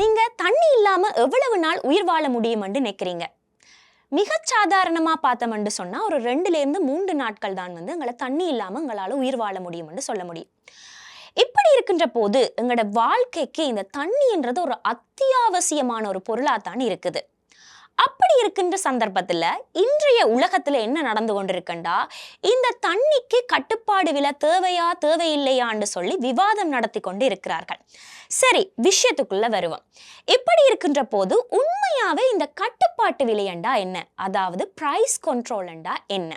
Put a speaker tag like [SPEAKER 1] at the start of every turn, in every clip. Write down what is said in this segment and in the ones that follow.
[SPEAKER 1] நீங்க தண்ணி இல்லாம எவ்வளவு நாள் உயிர் வாழ முடியும்னு நினைக்கிறீங்க? மிக சாதாரணமாக பார்த்தோம்னு சொன்னால் ஒரு ரெண்டுலேருந்து மூன்று நாட்கள் தான் வந்து எங்களை தண்ணி இல்லாமல் எங்களால் உயிர் வாழ முடியும்னு சொல்ல முடியும். இப்படி இருக்கின்ற போது எங்களோட வாழ்க்கைக்கு இந்த தண்ணின்றது ஒரு அத்தியாவசியமான ஒரு பொருளாக தான் இருக்குது. அப்படி இருக்கின்ற சந்தர்ப்பத்தில் இன்றைய உலகத்தில் என்ன நடந்து கொண்டிருக்கண்டா? இந்த தண்ணிக்கு கட்டுப்பாடு வில தேவையா தேவையில்லையான்னு சொல்லி விவாதம் நடத்தி கொண்டு இருக்கிறார்கள் சரி விஷயத்துக்குள்ள வருவோம். இப்படி இருக்கின்ற போது உண்மையாவே இந்த கட்டுப்பாட்டு விலையண்டா என்ன? அதாவது ப்ரைஸ் கண்ட்ரோல்ண்டா என்ன?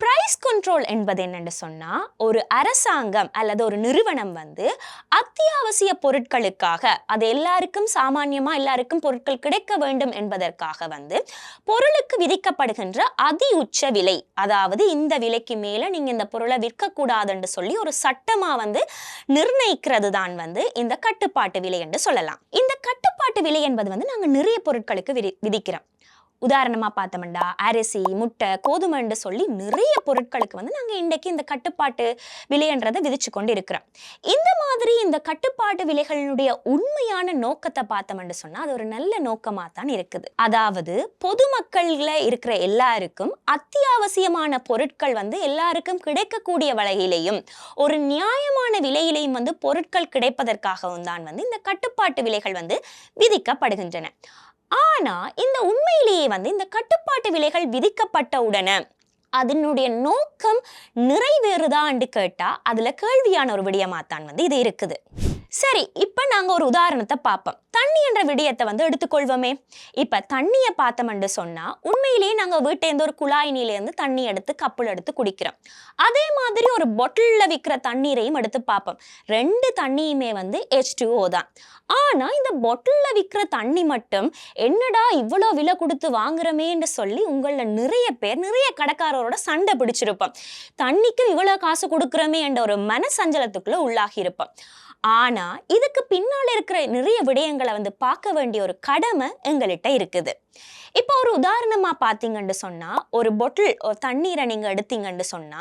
[SPEAKER 1] ப்ரைஸ் கண்ட்ரோல் என்பது என்னென்னு சொன்னால் ஒரு அரசாங்கம் அல்லது ஒரு நிறுவனம் வந்து அத்தியாவசிய பொருட்களுக்காக அது எல்லாருக்கும் சாமானியமாக எல்லாருக்கும் பொருட்கள் கிடைக்க வேண்டும் என்பதற்காக வந்து பொருளுக்கு விதிக்கப்படுகின்ற அதி உச்ச விலை அதாவது இந்த விலைக்கு மேலே நீங்கள் இந்த பொருளை விற்கக்கூடாதுன்னு சொல்லி ஒரு சட்டமாக வந்து நிர்ணயிக்கிறது தான் வந்து இந்த கட்டுப்பாட்டு விலை என்று சொல்லலாம். இந்த கட்டுப்பாட்டு விலை என்பது வந்து நாங்கள் நிறைய பொருட்களுக்கு விதி விதிக்கிறோம். உதாரணமாக பார்த்தோம்டா அரிசி முட்டை கோதுமைன்னு சொல்லி நிறைய பொருட்களுக்கு வந்து நாங்கள் இன்றைக்கு இந்த கட்டுப்பாட்டு விலைன்றதை விதிச்சு கொண்டு இருக்கிறோம் இந்த மாதிரி இந்த கட்டுப்பாட்டு விலைகளினுடைய உண்மையான நோக்கத்தை பார்த்தோம்னு சொன்னால் அது ஒரு நல்ல நோக்கமாக தான் இருக்குது. அதாவது பொதுமக்களில் இருக்கிற எல்லாருக்கும் அத்தியாவசியமான பொருட்கள் வந்து எல்லாருக்கும் கிடைக்கக்கூடிய வகையிலையும் ஒரு நியாயமான விலையிலையும் வந்து பொருட்கள் கிடைப்பதற்காகவும் தான் வந்து இந்த கட்டுப்பாட்டு விலைகள் வந்து விதிக்கப்படுகின்றன. ஆனா இந்த உண்மையிலேயே வந்து இந்த கட்டுப்பாட்டு விலைகள் விதிக்கப்பட்ட உடனே அதனுடைய நோக்கம் நிறைவேறுதான்னு கேட்டா அதுல கேள்வியான ஒரு விடயமாத்தான் வந்து இது இருக்குது. சரி இப்போ நாங்கள் ஒரு உதாரணத்தை பார்ப்போம் தண்ணி என்ற விடயத்தை வந்து எடுத்துக்கொள்வோமே. இப்போ தண்ணியை பார்த்தோம்னு சொன்னால் உண்மையிலேயே நாங்கள் வீட்டேருந்து ஒரு குழாய் நீலேருந்து தண்ணி எடுத்து கப்பல் எடுத்து குடிக்கிறோம். அதே மாதிரி ஒரு பொட்டிலில் விற்கிற தண்ணீரையும் எடுத்து பார்ப்போம் ரெண்டு தண்ணியுமே வந்து ஹெச் தான். ஆனால் இந்த பொட்டிலில் விற்கிற தண்ணி மட்டும் என்னடா இவ்வளோ விலை கொடுத்து வாங்குறமேன்னு சொல்லி உங்களில் நிறைய பேர் நிறைய கடைக்காரரோட சண்டை பிடிச்சிருப்போம். தண்ணிக்கு இவ்வளோ காசு கொடுக்குறமே என்ற ஒரு மனசஞ்சலத்துக்குள்ளே உள்ளாகி இருப்போம். ஆனால் இதுக்கு பின்னால் இருக்கிற நிறைய விடயங்களை வந்து பார்க்க வேண்டிய ஒரு கடமை எங்கள்கிட்ட இருக்குது. இப்போ ஒரு உதாரணமா பார்த்தீங்கன்னு சொன்னா ஒரு பொட்டில் தண்ணீரை நீங்க எடுத்தீங்கன்னு சொன்னா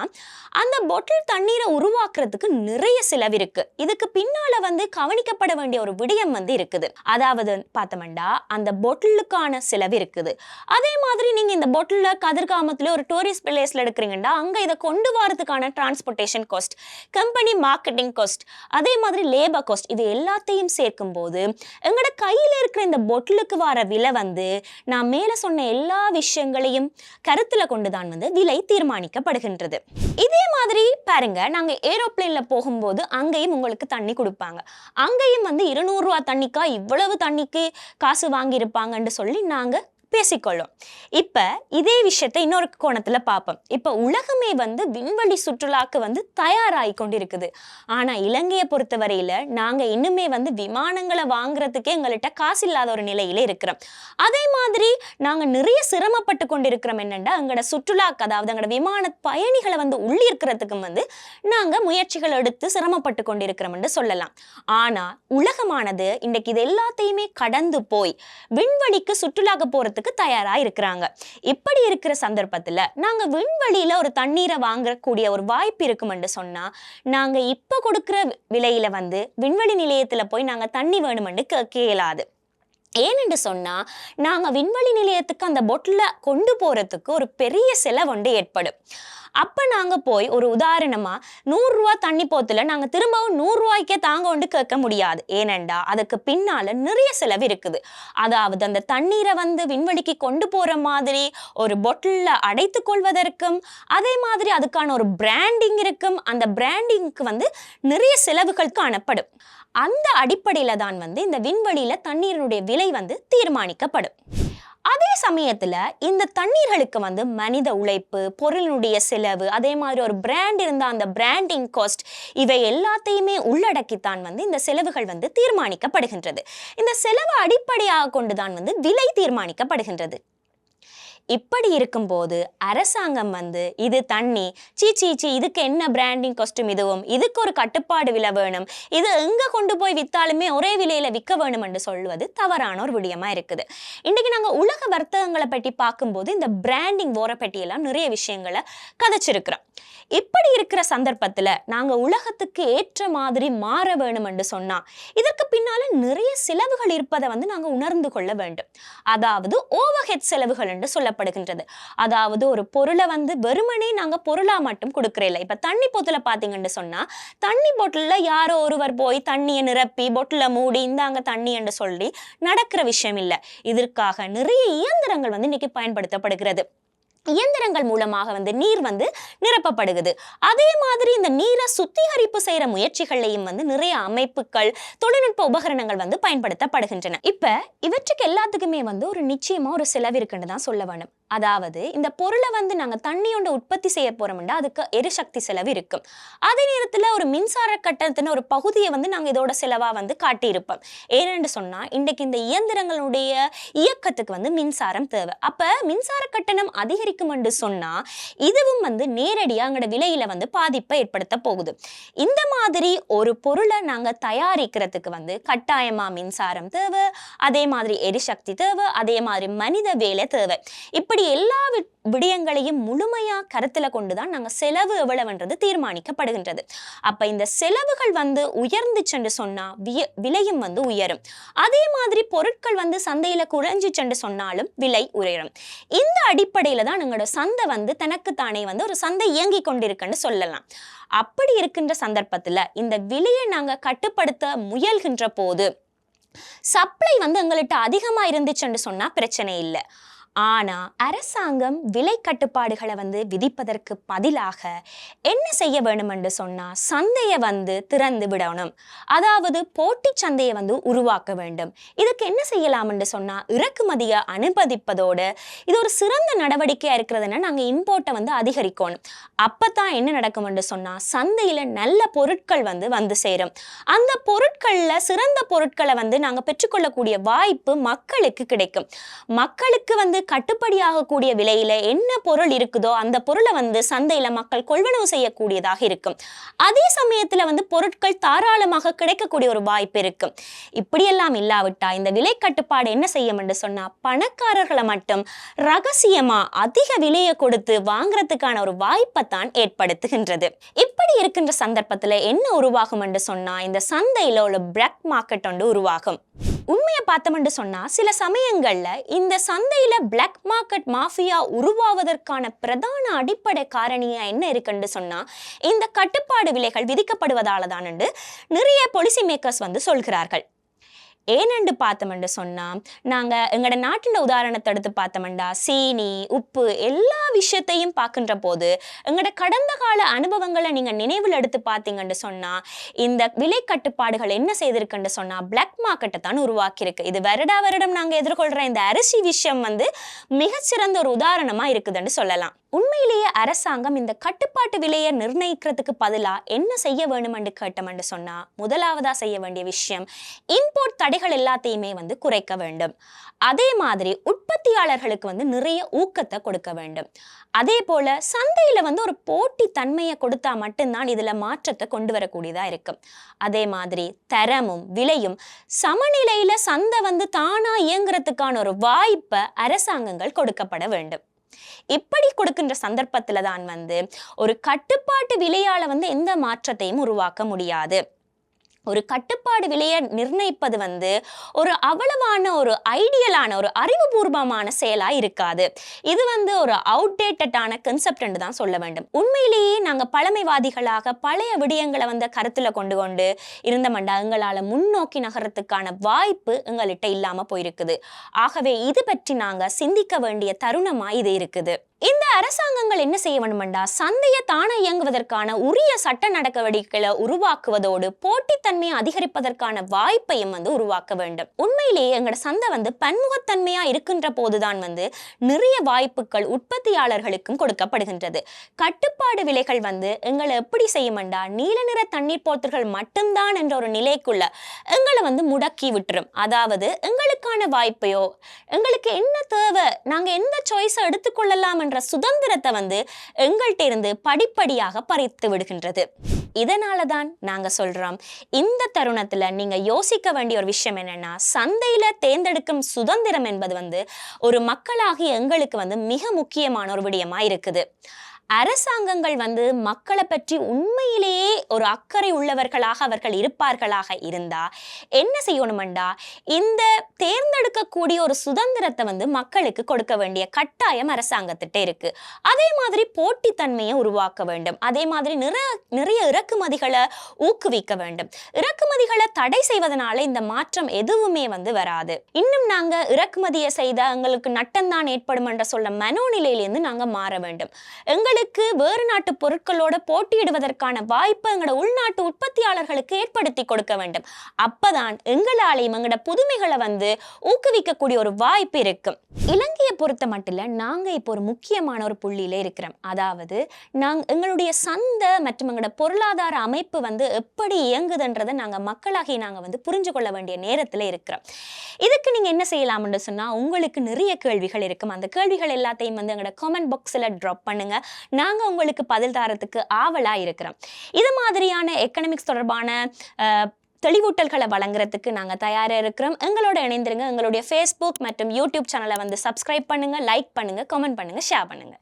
[SPEAKER 1] அந்த பொட்டில் தண்ணீரை உருவாக்குறதுக்கு நிறைய செலவு இருக்கு. இதுக்கு பின்னால வந்து கவனிக்கப்பட வேண்டிய ஒரு விடயம் வந்து இருக்குது. அதாவது பார்த்தோம்னா அந்த பொட்டிலுக்கான செலவு இருக்குது. அதே மாதிரி நீங்க இந்த பொட்டிலில் கதிர்காமத்துல ஒரு டூரிஸ்ட் பிளேஸ்ல எடுக்கிறீங்கன்னா அங்க இதை கொண்டு வரதுக்கான transportation cost company marketing cost அதே மாதிரி லேபர் காஸ்ட் இது எல்லாத்தையும் சேர்க்கும் போது எங்களோட கையில இருக்கிற இந்த பொட்டிலுக்கு வர விலை வந்து நான் மேலே சொன்ன எல்லா விஷயங்களையும் கருத்துல கொண்டுதான் வந்து விலை தீர்மானிக்கப்படுகின்றது. இதே மாதிரி பாருங்க நாங்க ஏரோப்ளேன்ல போகும்போது அங்கேயும் உங்களுக்கு தண்ணி கொடுப்பாங்க. அங்கேயும் வந்து இருநூறு ரூபா தண்ணிக்கா இவ்வளவு தண்ணிக்கு காசு வாங்கியிருப்பாங்கன்னு சொல்லி நாங்க பேசிக்கொள்ளும். இப்போ இதே விஷயத்தை இன்னொரு கோணத்தில் பார்ப்போம். இப்போ உலகமே வந்து விண்வெளி சுற்றுலாக்கு வந்து தயாராகி கொண்டிருக்குது. ஆனால் இலங்கையை பொறுத்தவரையில் நாங்கள் இன்னுமே வந்து விமானங்களை வாங்குறதுக்கே எங்கள்கிட்ட காசு இல்லாத ஒரு நிலையில இருக்கிறோம். அதே மாதிரி நாங்கள் நிறைய சிரமப்பட்டு கொண்டிருக்கிறோம் என்னென்னா எங்களோட சுற்றுலாக்கு அதாவது எங்களோட விமான பயணிகளை வந்து உள்ளிருக்கிறதுக்கும் வந்து நாங்கள் முயற்சிகள் எடுத்து சிரமப்பட்டு கொண்டிருக்கிறோம்னு சொல்லலாம். ஆனால் உலகமானது இன்றைக்கு இது எல்லாத்தையுமே கடந்து போய் விண்வெளிக்கு சுற்றுலாக்கு போகிறதுக்கு போறதுக்கு தயாரா இருக்கிறாங்க. இப்படி இருக்கிற சந்தர்ப்பத்துல நாங்க விண்வெளியில ஒரு தண்ணீரை வாங்கக்கூடிய ஒரு வாய்ப்பு இருக்குமென்று சொன்னா நாங்க இப்ப கொடுக்குற விலையில வந்து விண்வெளி நிலையத்துல போய் நாங்க தண்ணி வேணுமென்று கேட்க இயலாது ஏனென்று சொன்னால் நாங்கள் விண்வெளி நிலையத்துக்கு அந்த பொட்டில் கொண்டு போகிறதுக்கு ஒரு பெரிய செலவு ஒன்று ஏற்படும். அப்போ நாங்கள் போய் ஒரு உதாரணமாக நூறுரூவா தண்ணி போத்தில் நாங்கள் திரும்பவும் நூறுரூவாய்க்கே தாங்க ஒன்று கேட்க முடியாது. ஏனெண்டா அதுக்கு பின்னால் நிறைய செலவு இருக்குது. அதாவது அந்த தண்ணீரை வந்து விண்வெளிக்கு கொண்டு போகிற மாதிரி ஒரு பொட்டிலில் அடைத்து கொள்வதற்கும் அதே மாதிரி அதுக்கான ஒரு பிராண்டிங் இருக்கும். அந்த பிராண்டிங்க்கு வந்து நிறைய செலவுகள் காணப்படும். அந்த அடிப்படையில் தான் வந்து இந்த விண்வெளியில் தண்ணீரினுடைய விலை வந்து தீர்மானிக்கப்படும். அதே சமயத்தில் இந்த தண்ணீர்களுக்கு வந்து மனித உழைப்பு பொருளினுடைய செலவு அதே மாதிரி ஒரு பிராண்ட் இருந்தால் அந்த பிராண்டிங் காஸ்ட் இவை எல்லாத்தையுமே உள்ளடக்கித்தான் வந்து இந்த செலவுகள் வந்து தீர்மானிக்கப்படுகின்றது. இந்த செலவு அடிப்படையாக கொண்டுதான் வந்து விலை தீர்மானிக்கப்படுகின்றது. இப்படி இருக்கும்போது அரசாங்கம் வந்து இது தண்ணி சீ சீ சீ இதுக்கு என்ன பிராண்டிங் காஸ்ட்யூம் இதுவும் இதுக்கு ஒரு கட்டுப்பாடு விலை வேணும் இது எங்கே கொண்டு போய் விற்றாலுமே ஒரே விலையில் விற்க வேணும் என்று சொல்வது தவறான ஒரு விடயமா இருக்குது. இன்றைக்கி நாங்கள் உலக வர்த்தகங்களை பற்றி பார்க்கும்போது இந்த பிராண்டிங் ஓரை பற்றியெல்லாம் நிறைய விஷயங்களை கதைச்சிருக்கிறோம். இப்படி இருக்கிற சந்தர்ப்பத்தில் நாங்கள் உலகத்துக்கு ஏற்ற மாதிரி மாற வேணும் என்று சொன்னால் இதற்கு பின்னால் நிறைய செலவுகள் இருப்பதை வந்து நாங்கள் உணர்ந்து கொள்ள வேண்டும். அதாவது ஓவர்ஹெட் செலவுகள் என்று சொல்லப்படுகின்றது அதாவது ஒரு பொருளை வந்து வெறுமனே நாங்கள் பொருளாக மட்டும் கொடுக்குறே இல்லை. இப்போ தண்ணி போத்தில் பார்த்தீங்கன்னு சொன்னால் தண்ணி போட்டிலில் யாரோ ஒருவர் போய் தண்ணியை நிரப்பி பொட்டில் மூடி இந்தாங்க தண்ணி என்று சொல்லி நடக்கிற விஷயம் இல்லை. இதற்காக நிறைய இயந்திரங்கள் வந்து இன்னைக்கு பயன்படுத்தப்படுகிறது. இயந்திரங்கள் மூலமாக வந்து நீர் வந்து நிரப்பப்படுகிறது. அதே மாதிரி இந்த நீரை சுத்திகரிப்பு செய்கிற முயற்சிகள்லையும் வந்து நிறைய அமைப்புகள் தொழில்நுட்ப உபகரணங்கள் வந்து பயன்படுத்தப்படுகின்றன. இப்போ இவற்றுக்கு எல்லாத்துக்குமே வந்து ஒரு நிச்சயமாக ஒரு செலவு இருக்குன்னு தான் சொல்ல வேணும். அதாவது இந்த பொருளை வந்து நாங்கள் தண்ணியோட உற்பத்தி செய்ய போகிறோம்னா அதுக்கு எரிசக்தி செலவு இருக்கும். அதே நேரத்தில் ஒரு மின்சார கட்டணத்தின் ஒரு பகுதியை வந்து நாங்கள் இதோட செலவாக வந்து காட்டியிருப்போம். ஏனென்று சொன்னால் இன்றைக்கு இந்த இயந்திரங்களுடைய இயக்கத்துக்கு வந்து மின்சாரம் தேவை. அப்போ மின்சார கட்டணம் அதிகரிக்கும் என்று சொன்னால் இதுவும் வந்து நேரடியாக எங்களோட விலையில் வந்து பாதிப்பை ஏற்படுத்த போகுது. இந்த மாதிரி ஒரு பொருளை நாங்கள் தயாரிக்கிறதுக்கு வந்து கட்டாயமாக மின்சாரம் தேவை அதே மாதிரி எரிசக்தி தேவை அதே மாதிரி மனித வேலை தேவை. இப்போ இப்படி எல்லா விடயங்களையும் முழுமையாக கருத்தில் கொண்டு தான் நாங்கள் செலவு எவ்வளவுன்றது தீர்மானிக்கப்படுகின்றது. அப்போ இந்த செலவுகள் வந்து உயர்ந்துச்சென்று சொன்னால் விய- விலையும் வந்து உயரும். அதே மாதிரி பொருட்கள் வந்து சந்தையில குறைஞ்சிச்சென்று சொன்னாலும் விலை உயரும். இந்த அடிப்படையில் தான் எங்களோட சந்தை வந்து தனக்கு தானே வந்து ஒரு சந்தை இயங்கி கொண்டிருக்குன்னு சொல்லலாம். அப்படி இருக்கின்ற சந்தர்ப்பத்தில் இந்த விலையை நாங்கள் கட்டுப்படுத்த முயல்கின்ற போது சப்ளை வந்து எங்கள்கிட்ட அதிகமாக இருந்துச்சுன்னு சொன்னால் பிரச்சனை இல்லை. ஆனா அரசாங்கம் விலை கட்டுப்பாடுகளை வந்து விதிப்பதற்கு பதிலாக என்ன செய்ய வேணும் என்று சொன்னா சந்தையை வந்து திறந்து விடணும். அதாவது போட்டி சந்தையை வந்து உருவாக்க வேண்டும். இதுக்கு என்ன செய்யலாம் என்று சொன்னா இறக்குமதியை அனுமதிப்பதோடு இது ஒரு சிறந்த நடவடிக்கையா இருக்கிறதுனா நாங்க இம்போர்ட்டை வந்து அதிகரிக்கணும். அப்பதான் என்ன நடக்கும் என்று சொன்னா சந்தையில நல்ல பொருட்கள் வந்து வந்து சேரும். அந்த பொருட்கள்ல சிறந்த பொருட்களை வந்து நாங்க பெற்றுக்கொள்ளக்கூடிய வாய்ப்பு மக்களுக்கு கிடைக்கும். மக்களுக்கு வந்து கட்டுப்படியாகக்கூடிய விலையில என்ன பொருள் இருக்குதோ அந்த பொருளை வந்து சந்தையில மக்கள் கொள்வனவு செய்யக்கூடியதாக இருக்கும். அதே சமயத்துல வந்து பொருட்கள் தாராளமாக கிடைக்கக்கூடிய ஒரு வாய்ப்பு இருக்கும் இப்படியெல்லாம் இல்லாவிட்டா இந்த விலை கட்டுப்பாடு என்ன செய்யும் என்று சொன்னா பணக்காரர்களை மட்டும் ரகசியமா அதிக விலையை கொடுத்து வாங்குறதுக்கான ஒரு வாய்ப்பை தான் ஏற்படுத்துகின்றது. இப்படி இருக்கின்ற சந்தர்ப்பத்துல என்ன உருவாகும் என்று சொன்னா இந்த சந்தையில உள்ள பிளாக் மார்க்கெட் ஒன்று உருவாகும். உண்மையை பார்த்தோம்னு சொன்னா சில சமயங்கள்ல இந்த சந்தையில பிளாக் மார்க்கெட் மாஃபியா உருவாவதற்கான பிரதான அடிப்படை காரணியா என்ன இருக்குன்னு சொன்னா இந்த கட்டுப்பாடு விலைகள் விதிக்கப்படுவதால தான் நிறைய பொலிசி மேக்கர்ஸ் வந்து சொல்கிறார்கள். ஏனென்று பார்த்தோம்னு சொன்னால் நாங்கள் எங்களோட நாட்டின் உதாரணத்தை எடுத்து பார்த்தோம்டா சீனி உப்பு எல்லா விஷயத்தையும் பார்க்கின்ற போது எங்களோட கடந்த கால அனுபவங்களை நீங்கள் நினைவில் எடுத்து பார்த்தீங்கன்னு சொன்னால் இந்த விலை கட்டுப்பாடுகள் என்ன செய்திருக்குன்னு சொன்னால் பிளாக் மார்க்கெட்டை தான் உருவாக்கியிருக்கு. இது வருடா வருடம் நாங்கள் எதிர்கொள்கிற இந்த அரிசி விஷயம் வந்து மிகச்சிறந்த ஒரு உதாரணமாக இருக்குதுன்னு சொல்லலாம். உண்மையிலேயே அரசாங்கம் இந்த கட்டுப்பாட்டு விலையை நிர்ணயிக்கிறதுக்கு பதிலாக என்ன செய்ய வேணுமென்று கேட்டோம்னு சொன்னால் முதலாவதாக செய்ய வேண்டிய விஷயம் இம்போர்ட் தடைகள் எல்லாத்தையுமே வந்து குறைக்க வேண்டும். அதே மாதிரி உற்பத்தியாளர்களுக்கு வந்து நிறைய ஊக்கத்தை கொடுக்க வேண்டும். அதே போல் சந்தையில் வந்து ஒரு போட்டி தன்மையை கொடுத்தா மட்டும்தான் இதில் மாற்றத்தை கொண்டு வரக்கூடியதாக இருக்கும் அதே மாதிரி தரமும் விலையும் சமநிலையில் சந்தை வந்து தானாக இயங்குறதுக்கான ஒரு வாய்ப்பை அரசாங்கங்கள் கொடுக்கப்பட வேண்டும். இப்படி கொடுக்கின்ற சந்தர்ப்பத்தில் தான் வந்து ஒரு கட்டுப்பாட்டு விலையால் வந்து எந்த மாற்றத்தையும் உருவாக்க முடியாது. ஒரு கட்டுப்பாடு விலையை நிர்ணயிப்பது வந்து ஒரு அவ்வளவான ஒரு ஐடியலான ஒரு அறிவுபூர்வமான செயலாக இருக்காது. இது வந்து ஒரு அவுடேட்டடான கன்செப்ட் தான் சொல்ல வேண்டும். உண்மையிலேயே நாங்கள் பழமைவாதிகளாக பழைய விடயங்களை வந்து கருத்தில் கொண்டு கொண்டு இருந்தமண்டா எங்களால் முன்னோக்கி நகரத்துக்கான வாய்ப்பு எங்கள்கிட்ட இல்லாமல் போயிருக்குது. ஆகவே இது பற்றி நாங்கள் சிந்திக்க வேண்டிய தருணமாக இது இருக்குது. அரசாங்கங்கள் என்ன செய்ய வேணுமெண்டா? சந்தையை தானே இயங்குவதற்கான உரிய சட்ட நடவடிக்கைகளை உருவாக்குவதோடு போட்டித்தன்மையை அதிகரிப்பதற்கான வாய்ப்பையும் வந்து உருவாக்க வேண்டும். உண்மையிலேயே எங்களோட சந்தை வந்து பன்முகத்தன்மையா இருக்கின்ற போதுதான் வந்து நிறைய வாய்ப்புகள் உற்பத்தியாளர்களுக்கும் கொடுக்கப்படுகின்றது. கட்டுப்பாடு விலைகள் வந்து எங்களை எப்படி செய்யுமெண்டா? நீல நிற தண்ணீர் போர்த்தர்கள் மட்டும்தான் என்ற ஒரு நிலைக்குள்ள எங்களை வந்து முடக்கி விட்டுரும். அதாவது எங்களுக்கான வாய்ப்பையோ எங்களுக்கு என்ன தேவை நாங்கள் எந்த சாய்ஸை எடுத்துக்கொள்ளலாம் என்ற சுதந்திரத்தை வந்து எங்கள்கிட்ட இருந்து படிப்படியாக பறித்து விடுகின்றது. இதனால தான் நாங்கள் சொல்கிறோம் இந்த தருணத்தில் நீங்கள் யோசிக்க வேண்டிய ஒரு விஷயம் என்னென்னா சந்தையில் தேர்ந்தெடுக்கும் சுதந்திரம் என்பது வந்து ஒரு மக்களாகி எங்களுக்கு வந்து மிக முக்கியமான ஒரு விடயமாக இருக்குது. அரசாங்கங்கள் வந்து மக்களை பற்றி உண்மையிலேயே ஒரு அக்கறை உள்ளவர்களாக அவர்கள் இருப்பார்களாக இருந்தா என்ன செய்யணுமெண்டா? இந்த தேர்ந்தெடுக்கக்கூடிய ஒரு சுதந்திரத்தை வந்து மக்களுக்கு கொடுக்க வேண்டிய கட்டாயம் அரசாங்கத்திட்ட இருக்கு. அதே மாதிரி போட்டித்தன்மையை உருவாக்க வேண்டும். அதே மாதிரி நிறைய நிறைய இறக்குமதிகளை ஊக்குவிக்க வேண்டும். இறக்குமதிகளை தடை செய்வதனால இந்த மாற்றம் எதுவுமே வந்து வராது. இன்னும் நாங்க இறக்குமதியை செய்த எங்களுக்கு நட்டம்தான் ஏற்படும் என்ற சொல்ல மனோநிலையிலிருந்து நாங்க மாற வேண்டும். எங்கள் மக்களுக்கு வேறு நாட்டு பொருட்களோட போட்டியிடுவதற்கான வாய்ப்பை எங்களோட உள்நாட்டு உற்பத்தியாளர்களுக்கு ஏற்படுத்தி கொடுக்க வேண்டும். அப்பதான் எங்களாலையும் எங்களோட புதுமைகளை வந்து ஊக்குவிக்கக்கூடிய ஒரு வாய்ப்பு இருக்கும். இலங்கையை பொறுத்த மட்டும் இல்ல நாங்க இப்போ ஒரு முக்கியமான ஒரு புள்ளியில இருக்கிறோம். அதாவது நாங்க எங்களுடைய சந்தை மற்றும் எங்களோட பொருளாதார அமைப்பு வந்து எப்படி இயங்குதுன்றதை நாங்க மக்களாகி நாங்க வந்து புரிஞ்சு கொள்ள வேண்டிய நேரத்தில் இருக்கிறோம். இதுக்கு நீங்க என்ன செய்யலாம்னு சொன்னா உங்களுக்கு நிறைய கேள்விகள் இருக்கும். அந்த கேள்விகள் எல்லாத்தையும் வந்து எங்களோட கமெண்ட் பாக்ஸில் ட்ராப் பண்ணுங்கள் நாங்கள் உங்களுக்கு பதில் தரத்துக்கு ஆவலாக இருக்கிறோம். இது மாதிரியான எக்கனமிக்ஸ் தொடர்பான தெளிவூட்டல்களை வழங்குறதுக்கு நாங்கள் தயாராக இருக்கிறோம். எங்களோட இணைந்திருங்க. எங்களுடைய ஃபேஸ்புக் மற்றும் யூடியூப் சேனலை வந்து சப்ஸ்கிரைப் பண்ணுங்கள் லைக் பண்ணுங்கள் கமெண்ட் பண்ணுங்கள் ஷேர் பண்ணுங்கள்